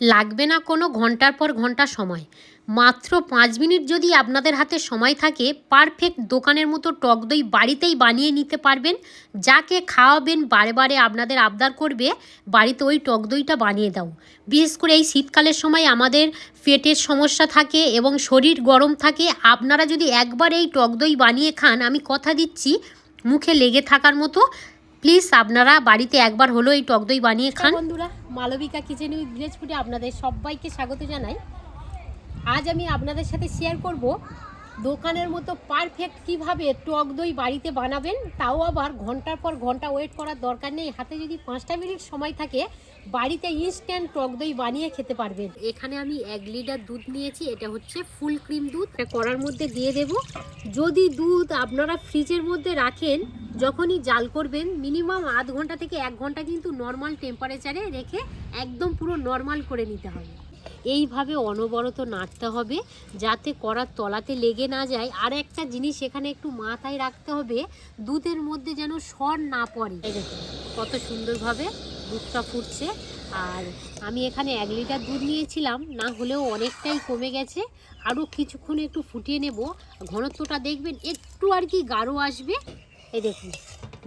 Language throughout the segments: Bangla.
লাগবে না কোনো ঘণ্টার পর ঘণ্টা সময়। মাত্র পাঁচ মিনিট যদি আপনাদের হাতে সময় থাকে পারফেক্ট দোকানের মতো টক দই বাড়িতেই বানিয়ে নিতে পারবেন। যাকে খাওয়াবেন বারে বারে আপনাদের আবদার করবে, বাড়িতে ওই টক দইটা বানিয়ে দাও। বিশেষ করে এই শীতকালের সময় আমাদের পেটের সমস্যা থাকে এবং শরীর গরম থাকে, আপনারা যদি একবার এই টক দই বানিয়ে খান, আমি কথা দিচ্ছি, মুখে লেগে থাকার মতো প্লিজ আপনারা বাড়িতে একবার হলো এই টক দই বানিয়ে খান। বন্ধুরা মালবিকা কিচেন উইথ ভিলেজ ফুডে আপনাদের সবাইকে স্বাগত জানাই। আজ আমি আপনাদের সাথে শেয়ার করব দোকানের মতো পারফেক্ট কীভাবে টক দই বাড়িতে বানাবেন, তাও আবার ঘণ্টার পর ঘণ্টা ওয়েট করার দরকার নেই। হাতে যদি পাঁচটা মিনিট সময় থাকে, বাড়িতে ইনস্ট্যান্ট টক দই বানিয়ে খেতে পারবেন। এখানে আমি এক লিটার দুধ নিয়েছি, এটা হচ্ছে ফুল ক্রিম দুধ। কড়ার মধ্যে দিয়ে দেব। যদি দুধ আপনারা ফ্রিজের মধ্যে রাখেন, যখনই জাল করবেন মিনিমাম আধ ঘণ্টা থেকে এক ঘণ্টা কিন্তু নর্মাল টেম্পারেচারে রেখে একদম পুরো নর্মাল করে নিতে হবে। এইভাবে অনবরত নাড়তে হবে যাতে করার তলাতে লেগে না যায়। আর একটা জিনিস এখানে একটু মাথায় রাখতে হবে, দুধের মধ্যে যেন সর না পড়ে। কত সুন্দরভাবে দুধটা ফুটছে। আর আমি এখানে এক লিটার দুধ নিয়েছিলাম, না হলেও অনেকটাই কমে গেছে। আরও কিছুক্ষণ একটু ফুটিয়ে নেব। ঘনত্বটা দেখবেন, একটু আর কি গাঢ় আসবে। এই দেখুন,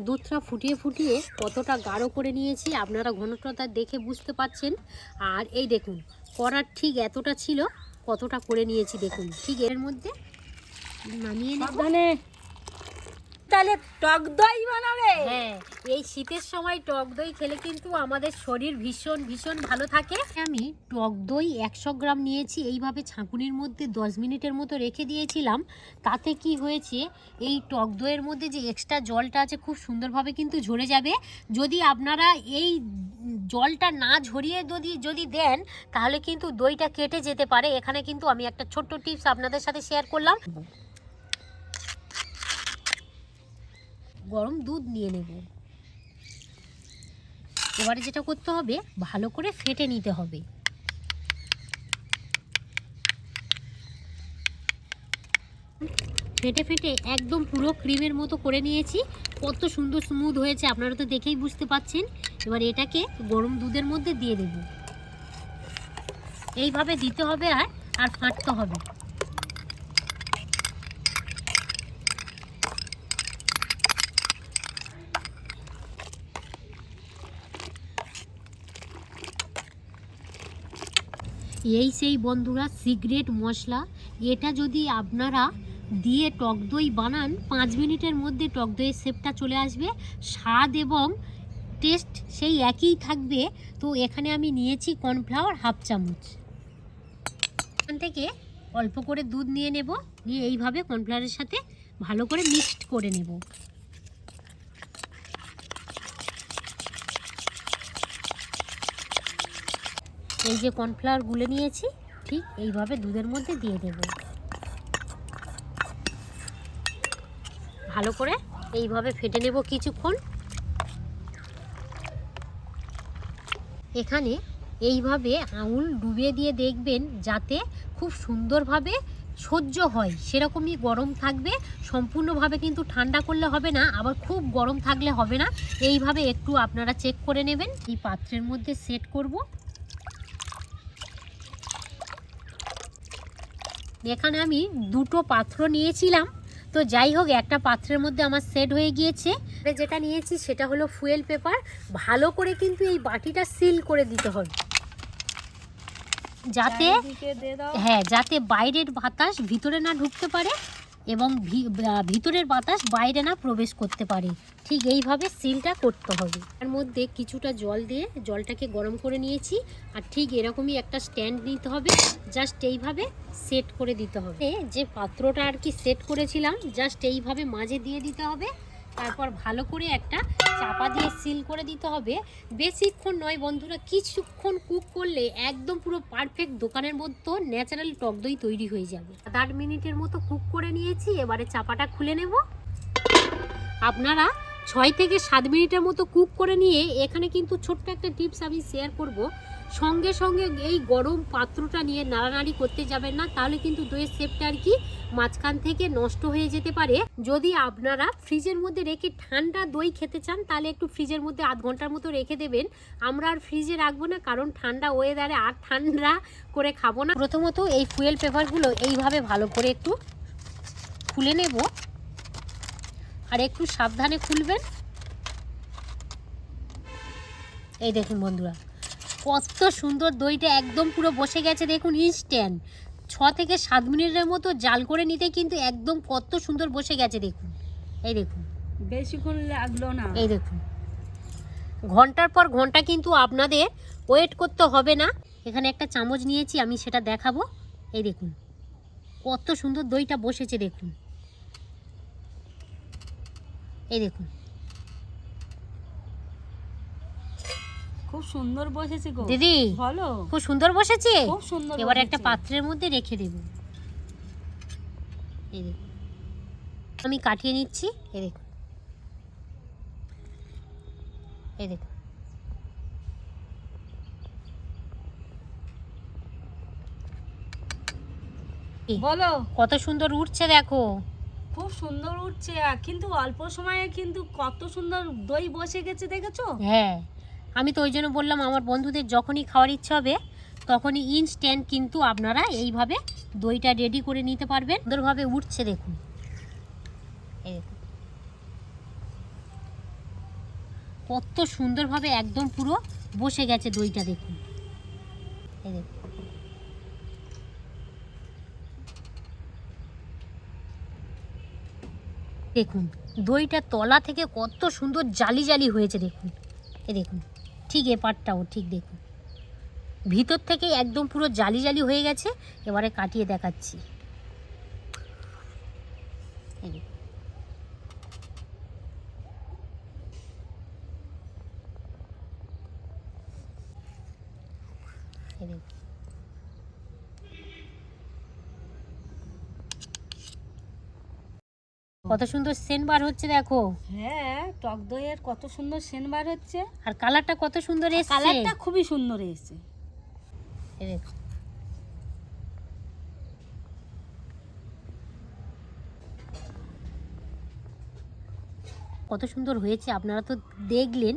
দুধটা ফুটিয়ে ফুটিয়ে কতটা গাঢ় করে নিয়েছি, আপনারা ঘনত্বটা দেখে বুঝতে পাচ্ছেন আর এই দেখুন করার ঠিক এতটা ছিল কতটা করে নিয়েছি দেখুন। ঠিক এর মধ্যে নামিয়ে সাবধানে। তাহলে টক দই বানাবে। হ্যাঁ এই শীতের সময় টক দই খেলে কিন্তু আমাদের শরীর ভীষণ ভীষণ ভালো থাকে। আমি টক দই একশো গ্রাম নিয়েছি এইভাবে ছাঁকুনির মধ্যে দশ মিনিটের মতো রেখে দিয়েছিলাম। তাতে কি হয়েছে এই টক দইয়ের মধ্যে যে এক্সট্রা জলটা আছে খুব সুন্দরভাবে কিন্তু ঝরে যাবে। যদি আপনারা এই জলটা না ঝরিয়ে যদি যদি দেন, তাহলে কিন্তু দইটা কেটে যেতে পারে। এখানে কিন্তু আমি একটা ছোট্ট টিপস আপনাদের সাথে শেয়ার করলাম। গরম দুধ নিয়ে নেব। এবারে যেটা করতে হবে, ভালো করে ফেটে নিতে হবে। ফেটে ফেটে একদম পুরো ক্রিমের মতো করে নিয়েছি। কত সুন্দর স্মুথ হয়েছে, আপনারা তো দেখেই বুঝতে পাচ্ছেন। এবার এটাকে গরম দুধের মধ্যে দিয়ে দেব। এইভাবে দিতে হবে আর আর ফাটতে হবে। এই সেই বন্ধুরা সিক্রেট মশলা, এটা যদি আপনারা দিয়ে টক দই বানান। পাঁচ মিনিটের মধ্যে টক দইয়ের শেপটা চলে আসবে। স্বাদ এবং টেস্ট সেই একই থাকবে। তো এখানে আমি নিয়েছি কর্নফ্লাওয়ার হাফ চামচ। এখান থেকে অল্প করে দুধ নিয়ে নেব। নিয়ে এইভাবে কর্নফ্লাওয়ারের সাথে ভালো করে মিক্সড করে নেব। এই যে কর্নফ্লাওয়ার গুলে নিয়েছি, ঠিক এইভাবে দুধের মধ্যে দিয়ে দেব। ভালো করে এইভাবে ফেটে নেব কিছুক্ষণ। এখানে এইভাবে আঙুল ডুবিয়ে দিয়ে দেখবেন যাতে খুব সুন্দরভাবে সহ্য হয়। সেরকমই গরম থাকবে, সম্পূর্ণভাবে কিন্তু ঠান্ডা করলে হবে না, আবার খুব গরম থাকলে হবে না। এইভাবে একটু আপনারা চেক করে নেবেন। এই পাত্রের মধ্যে সেট করব। এখানে আমি দুটো পাত্র নিয়েছিলাম। তো যাই হোক একটা পাত্রের মধ্যে আমার সেট হয়ে গিয়েছে। যেটা নিয়েছি সেটা হলো ফুয়েল পেপার ভালো করে কিন্তু এই বাটিটা সিল করে দিতে হবে। যাতে হ্যাঁ যাতে বাইরের বাতাস ভিতরে না ঢুকতে পারে। এবং ভিতরের বাতাস বাইরে না প্রবেশ করতে পারে। ঠিক এইভাবে সিলটা করতে হবে। তার মধ্যে কিছুটা জল দিয়ে জলটাকে গরম করে নিয়েছি। আর ঠিক এরকমই একটা স্ট্যান্ড নিতে হবে। জাস্ট এইভাবে সেট করে দিতে হবে। যে পাত্রটা আর কি সেট করেছিলাম, জাস্ট এইভাবে মাঝে দিয়ে দিতে হবে। তারপর ভালো করে একটা চাপা দিয়ে সিল করে দিতে হবে। বেশিক্ষণ নয় বন্ধুরা, কিছুক্ষণ কুক করলে একদম পুরো পারফেক্ট দোকানের মতো ন্যাচারাল টক দই তৈরি হয়ে যাবে। সাত আট মিনিটের মতো কুক করে নিয়েছি, এবারে চাপাটা খুলে নেব। আপনারা ছয় থেকে সাত মিনিটের মতো কুক করে নিয়ে এখানে কিন্তু ছোট্ট একটা টিপস আমি শেয়ার করব। সঙ্গে সঙ্গে এই গরম পাত্রটা নিয়ে নাড়ানাড়ি করতে যাবেন না, তাহলে কিন্তু দইয়ের সেপটা আর কি মাঝখান থেকে নষ্ট হয়ে যেতে পারে। যদি আপনারা ফ্রিজের মধ্যে রেখে ঠান্ডা দই খেতে চান, তাহলে একটু ফ্রিজের মধ্যে আধ ঘণ্টার মতো রেখে দেবেন। আমরা আর ফ্রিজে রাখব না, কারণ ঠান্ডা ওয়েদারে আর ঠান্ডা করে খাব না। প্রথমত এই ফুয়েল পেপারগুলো এইভাবে ভালো করে একটু খুলে নেব। আর একটু সাবধানে খুলবেন। এই দেখুন বন্ধুরা কত সুন্দর দইটা একদম পুরো বসে গেছে দেখুন ইনস্ট্যান্ট ছ থেকে সাত মিনিটের মতো জাল করে নিতে কিন্তু একদম কত সুন্দর বসে গেছে দেখুন। এই দেখুন। বেশিক্ষণ লাগল না। এই দেখুন। ঘণ্টার পর ঘণ্টা কিন্তু আপনাদের ওয়েট করতে হবে না। এখানে একটা চামচ নিয়েছি আমি সেটা দেখাবো। এই দেখুন। কত সুন্দর দইটা বসেছে দেখুন। এই দেখুন। খুব সুন্দর বসেছে গো। দিদি বলো। খুব সুন্দর বসেছে? খুব সুন্দর এবার একটা পাত্রের মধ্যে রেখে দেব। এই দেখুন আমি কাটিয়ে নিচ্ছি এই দেখুন এই দেখুন বলো। কত সুন্দর উঠছে দেখো। খুব সুন্দর উঠছে কিন্তু অল্প সময়ে কিন্তু কত সুন্দর দই বসে গেছে দেখেছ? হ্যাঁ। আমি তো ওই জন্য বললাম, আমার বন্ধুদের যখনই খাওয়ার ইচ্ছা হবে, তখনই ইনস্ট্যান্ট কিন্তু আপনারা এইভাবে দইটা রেডি করে নিতে পারবেন। সুন্দরভাবে উঠছে দেখুন। কত সুন্দরভাবে একদম পুরো বসে গেছে দইটা দেখুন। দেখুন। দেখুন, দইটা তলা থেকে কত সুন্দর জালি জালি হয়েছে দেখুন। এ দেখুন। ঠিক এ পাটটাও, ঠিক দেখুন। ভিতর থেকে একদম পুরো জালি জালি হয়ে গেছে, এবারে কাটিয়ে দেখাচ্ছি। এই দেখুন। কত সুন্দর সেন্ট বার হচ্ছে দেখো। হ্যাঁ টক দইয়ের কত সুন্দর সেন বার হচ্ছে। আর কালারটা কত সুন্দর এসছে। কালারটা খুবই সুন্দর এসেছে। কত সুন্দর হয়েছে আপনারা তো দেখলেন।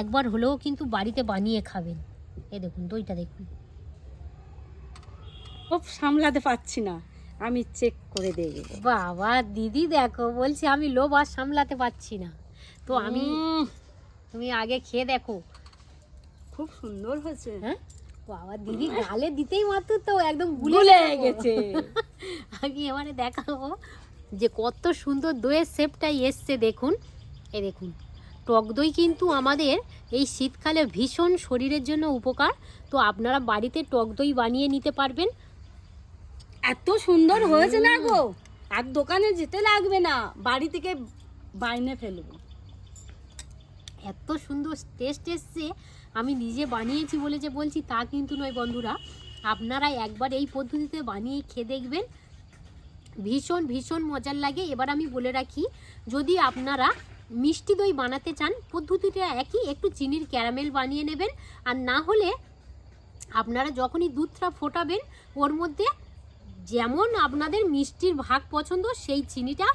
একবার হলেও কিন্তু বাড়িতে বানিয়ে খাবেন। এই দেখুন দইটা দেখুন। খুব সামলাতে পারছি না। আমি চেক করে দেখব বাবা দিদি দেখো বলছি আমি লোভ আর সামলাতে পারছি না। তো আমি তুমি আগে খেয়ে দেখো। খুব সুন্দর হয়েছে। হ্যাঁ? বাবা দিদি গালে দিতেই মাত্র তো একদম গুলে গুলে গেছে। আমি এবারে দেখাবো যে কত সুন্দর দইয়ের শেপটাই এসছে দেখুন। এ দেখুন টক দই কিন্তু আমাদের এই শীতকালে ভীষণ শরীরের জন্য উপকার। তো আপনারা বাড়িতে টক দই বানিয়ে নিতে পারবেন। এত সুন্দর হয়েছে না গো? আর দোকানে যেতে লাগবে না, বাড়ি থেকে বাইনে ফেলব। এত সুন্দর টেস্ট এসছে, আমি নিজে বানিয়েছি বলে যে বলছি, তা কিন্তু নয় বন্ধুরা। আপনারা একবার এই পদ্ধতিতে বানিয়ে খেয়ে দেখবেন। ভীষণ ভীষণ মজার লাগে। এবার আমি বলে রাখি, যদি আপনারা মিষ্টি দই বানাতে চান, পদ্ধতিটা একই, একটু চিনির ক্যারামেল বানিয়ে নেবেন। আর না হলে আপনারা যখনই দুধটা ফোটাবেন, ওর মধ্যে যেমন আপনাদের মিষ্টির ভাগ পছন্দ, সেই চিনিটা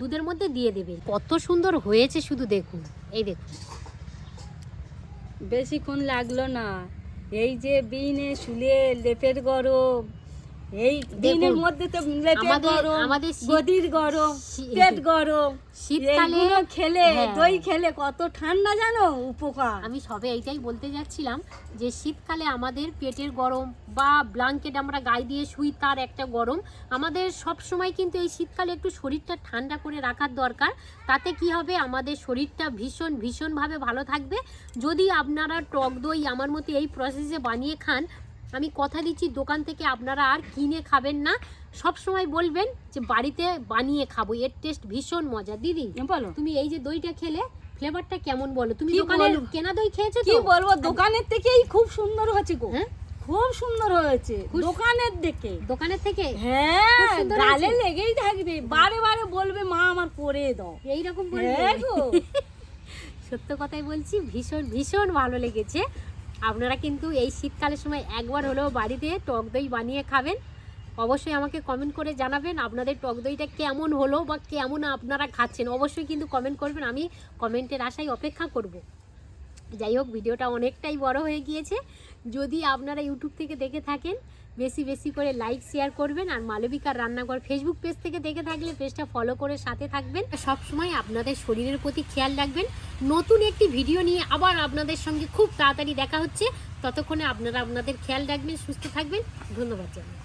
দুধের মধ্যে দিয়ে দেবে কত সুন্দর হয়েছে শুধু দেখুন। এই দেখুন। বেশিক্ষণ লাগল না। এই যে বিনে শুলে লেপের গরম। এই দিনের মধ্যে তো গরম আমাদের গদির গরম পেট গরম শীতকালে খেলে হ্যাঁ। দই খেলে কত ঠান্ডা জানো উপকার। আমি সবে এইটাই বলতে যাচ্ছিলাম যে শীতকালে আমাদের পেটের গরম বা ব্লাঙ্কেট আমরা গায়ে দিয়ে শুই তার একটা গরম। আমাদের সব সময় কিন্তু এই শীতকালে একটু শরীরটা ঠান্ডা করে রাখার দরকার। তাতে কি হবে? আমাদের শরীরটা ভীষণ ভীষণভাবে ভালো থাকবে। যদি আপনারা টক দই আমার মতো এই প্রসেসে বানিয়ে খান আমি কথা দিচ্ছি দোকান থেকে আপনারা আর কিনে খাবেন না। সব সময় বলবেন যে বাড়িতে বানিয়ে খাব এর টেস্ট ভীষণ মজা। দিদি বলো। তুমি এই যে দইটা খেলে ফ্লেভারটা কেমন বলো? তুমি বলব? কেনা দই খেয়েছো কি বলব? দোকানের থেকেই খুব সুন্দর হয়েছে গো। হ্যাঁ? খুব সুন্দর হয়েছে। দোকানের দেখে দোকানের থেকে? হ্যাঁ গালে লেগেই থাকবে। বারে বারে বলবে মা আমার করে দাও। এইরকম হ্যাঁ গো। সত্য কথাই বলছি ভীষণ ভীষণ ভালো লেগেছে। আপনারা কিন্তু এই শীতকালের সময় একবার হলেও বাড়িতে টক দই বানিয়ে খাবেন। অবশ্যই আমাকে কমেন্ট করে জানাবেন আপনাদের টক দইটা কেমন হলো বা কেমন আপনারা খাচ্ছেন। অবশ্যই কিন্তু কমেন্ট করবেন, আমি কমেন্টের আশায় অপেক্ষা করব। যাই হোক, ভিডিওটা অনেকটাই বড় হয়ে গিয়েছে। যদি আপনারা ইউটিউব থেকে দেখে থাকেন, বেশি বেশি করে লাইক শেয়ার করবেন আর মালবিকার রান্নাঘর ফেসবুক পেজ থেকে দেখে থাকলে পেজটা ফলো করে সাথে থাকবেন। সবসময় আপনাদের শরীরের প্রতি খেয়াল রাখবেন। নতুন একটি ভিডিও নিয়ে আবার আপনাদের সঙ্গে খুব তাড়াতাড়ি দেখা হচ্ছে। ততক্ষণে আপনারা আপনাদের খেয়াল রাখবেন, সুস্থ থাকবেন। ধন্যবাদ জানাই।